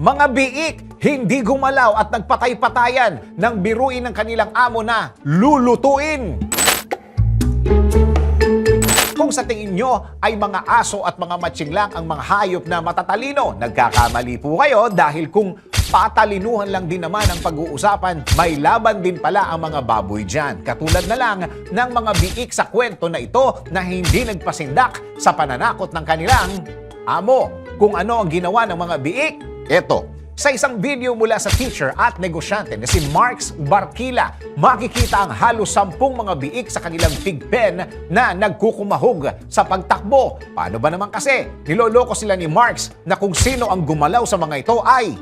Mga biik, hindi gumalaw at nagpatay-patayan ng biruin ng kanilang amo na lulutuin. Kung sa tingin nyo ay mga aso at mga matching lang ang mga hayop na matatalino, nagkakamali po kayo dahil kung patalinuhan lang din naman ang pag-uusapan, may laban din pala ang mga baboy dyan. Katulad na lang ng mga biik sa kwento na ito na hindi nagpasindak sa pananakot ng kanilang amo. Kung ano ang ginawa ng mga biik, eto, sa isang video mula sa teacher at negosyante na si Marks Barkila, makikita ang halos sampung mga biik sa kanilang pigpen na nagkukumahog sa pagtakbo. Paano ba naman kasi? Niloloko sila ni Marks na kung sino ang gumalaw sa mga ito ay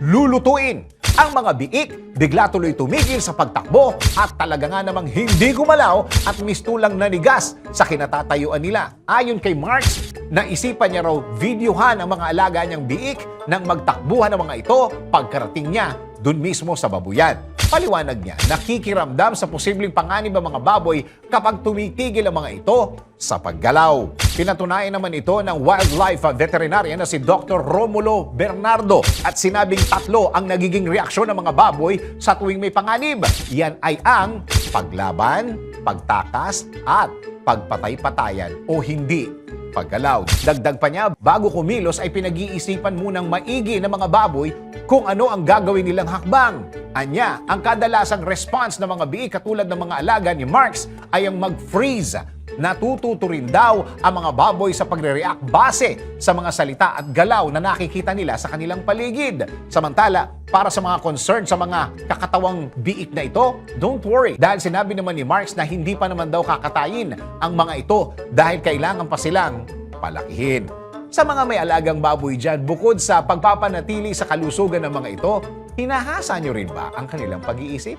lulutuin. Ang mga biik bigla tuloy tumigil sa pagtakbo at talaga nga namang hindi gumalaw at mistulang nanigas sa kinatatayuan nila. Ayon kay Marks, naisipan niya raw videohan ang mga alaga niyang biik nang magtakbuhan ng mga ito pagkarating niya dun mismo sa babuyan. Paliwanag niya, nakikiramdam sa posibleng panganib ang mga baboy kapag tumitigil ang mga ito sa paggalaw. Pinatunayan naman ito ng wildlife veterinarian na si Dr. Romulo Bernardo at sinabing tatlo ang nagiging reaksyon ng mga baboy sa tuwing may panganib. Yan ay ang paglaban, pagtakas at pagpatay-patayan o hindi paggalaw. Dagdag pa niya, bago kumilos ay pinag-iisipan munang maigi ng mga baboy kung ano ang gagawin nilang hakbang. Anya, ang kadalasang response ng mga biik katulad ng mga alaga ni Marks ay ang mag-freeze. Natututo rin daw ang mga baboy sa pagre-react base sa mga salita at galaw na nakikita nila sa kanilang paligid. Samantala, para sa mga concern sa mga kakatawang biik na ito, don't worry. Dahil sinabi naman ni Marks na hindi pa naman daw kakatayin ang mga ito dahil kailangan pa silang palakihin. Sa mga may alagang baboy dyan, bukod sa pagpapanatili sa kalusugan ng mga ito, hinahasa nyo rin ba ang kanilang pag-iisip?